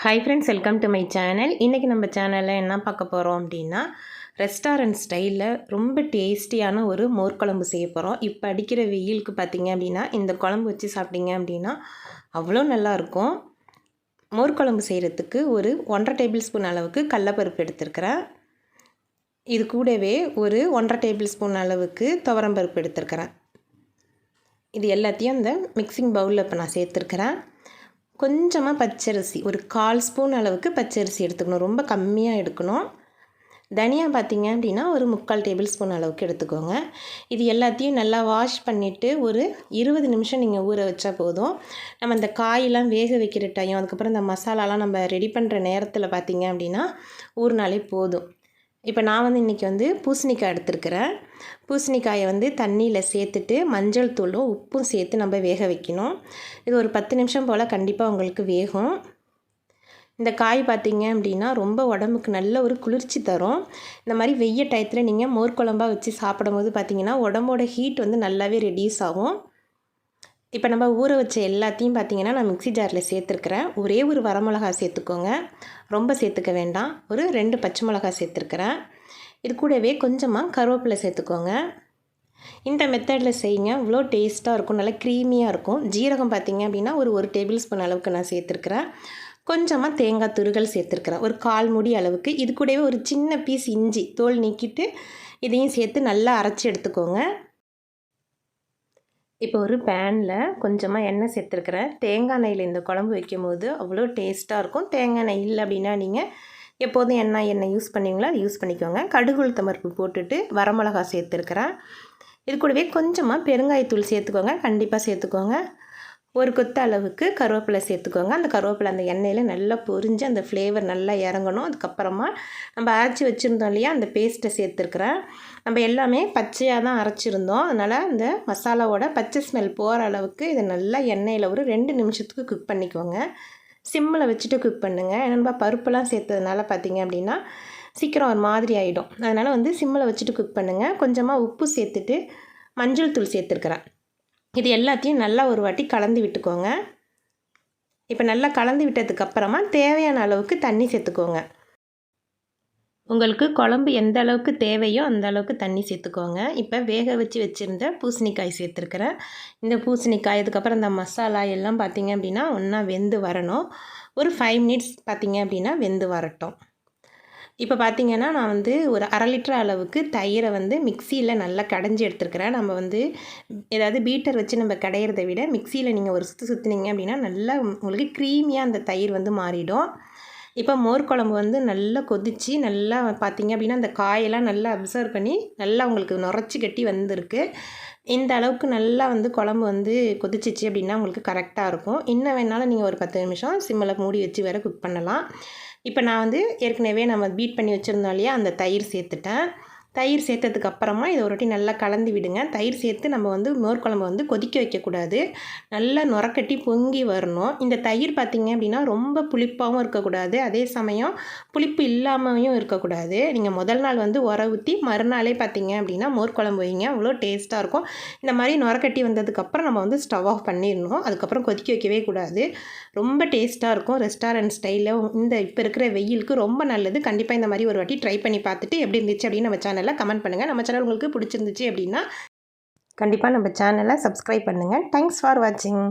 Hi friends welcome to my channel இன்றைக்கி நம்ம சேனலில் என்ன பார்க்க போகிறோம் அப்படின்னா ரெஸ்டாரண்ட் ஸ்டைலில் ரொம்ப டேஸ்டியான ஒரு மோர் குழம்பு செய்ய போகிறோம் இப்போ அடிக்கிற வெயிலுக்கு பார்த்தீங்க அப்படின்னா இந்த குழம்பு வச்சு சாப்பிட்டீங்க அப்படின்னா அவ்வளோ நல்லாயிருக்கும் மோர் குழம்பு செய்கிறதுக்கு ஒரு ஒன்றரை டேபிள் ஸ்பூன் அளவுக்கு கடலப்பருப்பு எடுத்துருக்கிறேன். இது கூடவே ஒரு ஒன்றரை டேபிள் ஸ்பூன் அளவுக்கு துவரம்பருப்பு எடுத்துருக்கிறேன். இது எல்லாத்தையும் இந்த மிக்சிங் பவுலில் இப்போ நான் சேர்த்துருக்கிறேன். கொஞ்சமாக பச்சரிசி ஒரு கால் ஸ்பூன் அளவுக்கு பச்சரிசி எடுத்துக்கணும். ரொம்ப கம்மியாக எடுக்கணும். தனியாக பார்த்தீங்க அப்படின்னா ஒரு முக்கால் டேபிள் ஸ்பூன் அளவுக்கு எடுத்துக்கோங்க. இது எல்லாத்தையும் நல்லா வாஷ் பண்ணிவிட்டு ஒரு இருபது நிமிஷம் நீங்கள் ஊற வச்சா போதும். நம்ம அந்த காயெல்லாம் வேக வைக்கிற டைம் அதுக்கப்புறம் இந்த மசாலாலாம் நம்ம ரெடி பண்ணுற நேரத்தில் பார்த்திங்க அப்படின்னா ஊறினாலே போதும். இப்போ நான் வந்து இன்றைக்கி வந்து பூசணிக்காய் எடுத்துருக்கிறேன். பூசணிக்காயை வந்து தண்ணியில் சேர்த்துட்டு மஞ்சள் தூளும் உப்பும் சேர்த்து நம்ம வேக வைக்கணும். இது ஒரு பத்து நிமிஷம் போல் கண்டிப்பாக உங்களுக்கு வேகும். இந்த காய் பார்த்திங்க அப்படின்னா ரொம்ப உடம்புக்கு நல்ல ஒரு குளிர்ச்சி தரும். இந்த மாதிரி வெய்ய டயத்தில் நீங்கள் மோர் குழம்பாக வச்சு சாப்பிடும்போது பார்த்திங்கன்னா உடம்போட ஹீட் வந்து நல்லாவே ரெடியூஸ் ஆகும். இப்போ நம்ம ஊற வச்ச எல்லாத்தையும் பார்த்திங்கன்னா நான் மிக்சி ஜாரில் சேர்த்துருக்குறேன். ஒரே ஒரு வரமிளகா சேர்த்துக்கோங்க. ரொம்ப சேர்த்துக்க வேண்டாம். ஒரு ரெண்டு பச்சை மிளகா சேர்த்துருக்குறேன். இது கூடவே கொஞ்சமாக கருவேப்பிலை சேர்த்துக்கோங்க. இந்த மெத்தடில் செய்யுங்க. இவ்வளோ டேஸ்ட்டாக இருக்கும். நல்லா க்ரீமியாக இருக்கும். ஜீரகம் பார்த்திங்க அப்படின்னா ஒரு ஒரு டேபிள் ஸ்பூன் அளவுக்கு நான் சேர்த்துருக்குறேன். கொஞ்சமாக தேங்காய் துருகள் சேர்த்துருக்குறேன். ஒரு கால் முடி அளவுக்கு. இது கூடவே ஒரு சின்ன பீஸ் இஞ்சி தோல் நீக்கிட்டு இதையும் சேர்த்து நல்லா அரைச்சி எடுத்துக்கோங்க. இப்போ ஒரு பேனில் கொஞ்சமாக எண்ணெய் சேர்த்துருக்குறேன். தேங்காய் நெய்யில் இந்த குழம்பு வைக்கும்போது அவ்வளோ டேஸ்ட்டாக இருக்கும். தேங்காய் நெய் இல்லை அப்படின்னா நீங்கள் எப்போதும் எண்ணெய் எண்ணெய் யூஸ் பண்ணுவீங்களோ? அதை யூஸ் பண்ணிக்கோங்க. கடுகு மருப்பு போட்டுட்டு வரமிளகா சேர்த்துருக்குறேன். இது கூடவே கொஞ்சமாக பெருங்காயத்தூள் சேர்த்துக்கோங்க. கண்டிப்பாக சேர்த்துக்கோங்க. ஒரு கொத்து அளவுக்கு கருவேப்பிலை சேர்த்துக்கோங்க. அந்த கருவேப்பிலை அந்த எண்ணெயில் நல்லா பொரிஞ்சு அந்த ஃப்ளேவர் நல்லா இறங்கணும். அதுக்கப்புறமா நம்ம அரைச்சி வச்சுருந்தோம் இல்லையா? அந்த பேஸ்ட்டை சேர்த்துருக்குறேன் நம்ம எல்லாமே பச்சையாக தான் அரைச்சிருந்தோம். அதனால் அந்த மசாலாவோட பச்சை ஸ்மெல் போகிற அளவுக்கு இதை நல்லா எண்ணெயில் ஒரு ரெண்டு நிமிஷத்துக்கு குக் பண்ணிக்கோங்க. சிம்மில் வச்சுட்டு குக் பண்ணுங்கள் ஏன்னா பருப்புலாம் சேர்த்ததுனால பார்த்திங்க அப்படின்னா சீக்கிரம் ஒரு மாதிரி ஆகிடும் அதனால் வந்து சிம்மில் வச்சுட்டு குக் பண்ணுங்கள் கொஞ்சமாக உப்பு சேர்த்துட்டு மஞ்சள் தூள் சேர்த்துருக்குறேன். இது எல்லாத்தையும் நல்லா ஒரு வாட்டி கலந்து விட்டுக்கோங்க. இப்போ நல்லா கலந்து விட்டதுக்கப்புறமா தேவையான அளவுக்கு தண்ணி சேர்த்துக்கோங்க. உங்களுக்கு குழம்பு எந்த அளவுக்கு தேவையோ அந்த அளவுக்கு தண்ணி சேர்த்துக்கோங்க. இப்போ வேக வச்சு வச்சுருந்த பூசணிக்காய் சேர்த்துருக்குறேன். இந்த பூசணிக்காய் அதுக்கப்புறம் இந்த மசாலா எல்லாம் பார்த்திங்க அப்படின்னா ஒன்றா வெந்து வரணும். ஒரு ஃபைவ் மினிட்ஸ் பார்த்திங்க அப்படின்னா வெந்து வரட்டும். இப்போ பார்த்திங்கன்னா நான் வந்து ஒரு அரை லிட்டர் அளவுக்கு தயிரை வந்து மிக்சியில் நல்லா கடைஞ்சி எடுத்துருக்கிறேன். நம்ம வந்து ஏதாவது பீட்டர் வச்சு நம்ம கடையிறத விட மிக்சியில் நீங்கள் ஒரு சுற்று சுற்றுனீங்க அப்படின்னா நல்லா உங்களுக்கு க்ரீமியாக அந்த தயிர் வந்து மாறிடும். இப்போ மோர் குழம்பு வந்து நல்லா கொதித்து நல்லா பார்த்தீங்க அப்படின்னா அந்த காயெல்லாம் நல்லா அப்சர்வ் பண்ணி நல்லா உங்களுக்கு நுரைச்சி கட்டி வந்திருக்கு. இந்த அளவுக்கு நல்லா வந்து குழம்பு வந்து கொதிச்சிச்சு அப்படின்னா உங்களுக்கு கரெக்டாக இருக்கும். இன்னும் வேணாலும் நீங்கள் ஒரு பத்து நிமிஷம் சிம்மில் மூடி வச்சு வேறு குக் பண்ணலாம். இப்போ நான் வந்து ஏற்கனவே நம்ம பீட் பண்ணி வச்சுருந்தோம் இல்லையா? அந்த தயிர் சேர்த்துட்டேன். தயிர் சேர்த்ததுக்கு அப்புறமா இதை ஒரு வாட்டி நல்லா கலந்து விடுங்க. தயிர் சேர்த்து நம்ம வந்து மோர் குழம்பு வந்து கொதிக்க வைக்கக்கூடாது. நல்லா நுரக்கட்டி பொங்கி வரணும். இந்த தயிர் பார்த்திங்க அப்படின்னா ரொம்ப புளிப்பாகவும் இருக்கக்கூடாது. அதே சமயம் புளிப்பு இல்லாமையும் இருக்கக்கூடாது. நீங்கள் முதல் நாள் வந்து உர ஊற்றி மறுநாளே பார்த்தீங்க அப்படின்னா மோர் குழம்பு வைங்க. அவ்வளோ டேஸ்ட்டாக இருக்கும். இந்த மாதிரி நுரக்கட்டி வந்ததுக்கப்புறம் நம்ம வந்து ஸ்டவ் ஆஃப் பண்ணிடணும். அதுக்கப்புறம் கொதிக்க வைக்கவே கூடாது. ரொம்ப டேஸ்ட்டாக இருக்கும். ரெஸ்டாரண்ட் ஸ்டைலில் இந்த இப்போ இருக்கிற வெயிலுக்கு ரொம்ப நல்லது. கண்டிப்பாக இந்த மாதிரி ஒரு வாட்டி ட்ரை பண்ணி பார்த்துட்டு எப்படி இருந்துச்சு அப்படின்னு நம்ம சேனல் சேனலில் கமெண்ட் பண்ணுங்கள் நம்ம சேனல் உங்களுக்கு பிடிச்சிருந்துச்சு அப்படின்னா கண்டிப்பாக நம்ம சேனலை சப்ஸ்கிரைப் பண்ணுங்கள் தேங்க்ஸ் ஃபார் வாட்சிங்